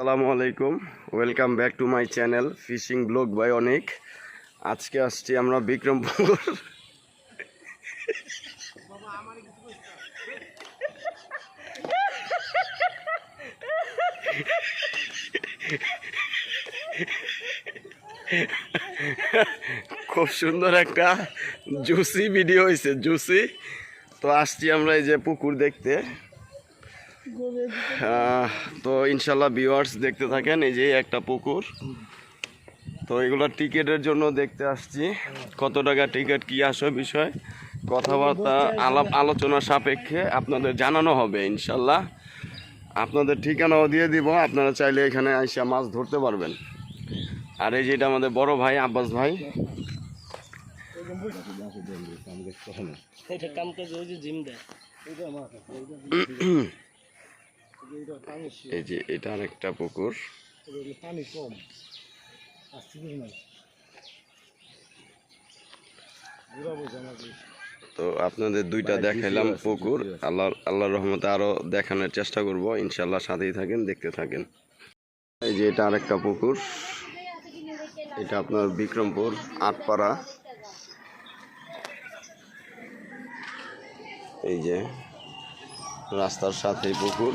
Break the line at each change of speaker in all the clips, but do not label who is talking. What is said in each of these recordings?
আসসালামু আলাইকুম। Welcome back to my channel fishing blog by অনেক আজকে আসছি আমরা বিক্রমপুর। খুব সুন্দর একটা জুসি ভিডিও হয়েছে জুসি। তো আসছি আমরা এই যে পুকুর দেখতে। তো ইনশাল্লাহ ভিউয়ার্স দেখতে থাকেন এই যে একটা পুকুর। তো এগুলো টিকিটের জন্য দেখতে আসছি। কত টাকা টিকিট কি আসে বিষয়? কথাবার্তা আলাপ আলোচনা সাপেক্ষে আপনাদের জানানো হবে ইনশাল্লাহ। আপনাদের ঠিকানাও দিয়ে দিব আপনারা চাইলে এখানে আইসা মাছ ধরতে পারবেন। আর এই যেটা আমাদের বড় ভাই আব্বাস ভাই।
জিম দেয়।
এই যে এটা আরেকটা পুকুর। তো আপনাদের দুইটা দেখাইলাম পুকুর। আল্লাহ আল্লাহর রহমতে আরও দেখানোর চেষ্টা করব। ইনশাল্লাহ সাথেই থাকেন দেখতে থাকেন। এই যে এটা আরেকটা পুকুর। এটা আপনার বিক্রমপুর আটপাড়া। এই যে রাস্তার সাথেই পুকুর।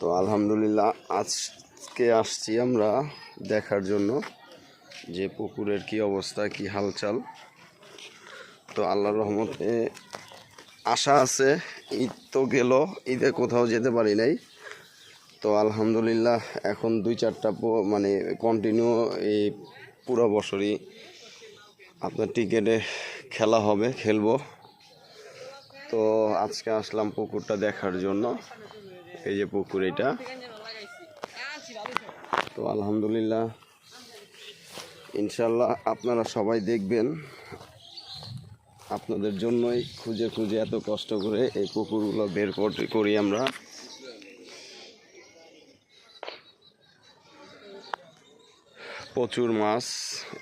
তো আলহামদুলিল্লাহ, আজকে আসছি আমরা দেখার জন্য যে পুকুরের কি অবস্থা, কি হালচাল। তো আল্লাহর রহমতে আশা আছে, ঈদ তো গেল, ঈদে কোথাও যেতে পারি নাই। তো আলহামদুলিল্লাহ, এখন দুই চারটা মানে কন্টিনিউ এই পুরো বছরই আপনার টিকেটে খেলা হবে, খেলব। তো আজকে আসলাম পুকুরটা দেখার জন্য। এই যে পুকুর এটা। তো আলহামদুলিল্লাহ ইনশাল্লাহ আপনারা সবাই দেখবেন। আপনাদের জন্যই খুঁজে খুঁজে এত কষ্ট করে এই পুকুরগুলো বের কর- আমরা। প্রচুর মাছ,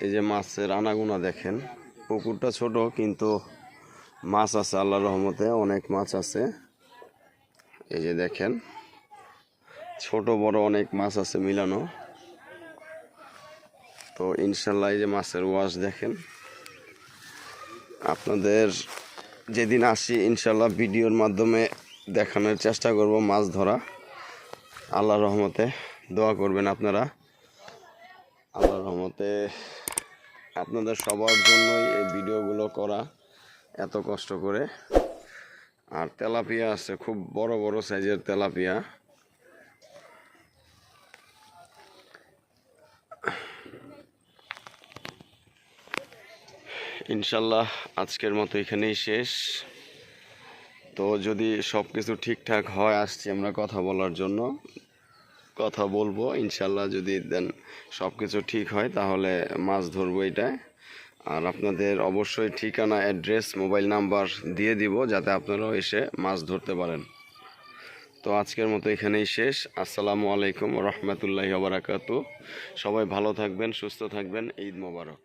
এই যে মাছের আনাগুনা দেখেন। পুকুরটা ছোট, কিন্তু মাছ আছে, আল্লাহর রহমতে অনেক মাছ আছে। এই যে দেখেন, ছোট বড় অনেক মাছ আছে মিলানো। তো ইনশাল্লাহ এই যে মাছের ওয়াশ দেখেন। আপনাদের যেদিন আসি, ইনশাল্লাহ ভিডিওর মাধ্যমে দেখানোর চেষ্টা করব মাছ ধরা। আল্লাহ রহমতে দোয়া করবেন আপনারা। আল্লাহ রহমতে আপনাদের সবার জন্যই এই ভিডিওগুলো করা এত কষ্ট করে। আর তেলাপিয়া আছে, খুব বড় বড় সাইজের তেলাপিয়া। ইনশাল্লাহ আজকের মতো এখানেই শেষ। তো যদি সব কিছু ঠিকঠাক হয়, আসছি আমরা কথা বলার জন্য। কথা বলব ইনশাল্লাহ যদি দেন সব কিছু ঠিক হয় তাহলে মাছ ধরবো এটায় আর আপনাদের অবশ্যই ঠিকানা, অ্যাড্রেস, মোবাইল নাম্বার দিয়ে দিব যাতে আপনারাও এসে মাছ ধরতে পারেন। তো আজকের মতো এখানেই শেষ। আসসালামু আলাইকুম রহমতুল্লাহি বারাকাতু সবাই ভালো থাকবেন, সুস্থ থাকবেন। ঈদ মোবারক।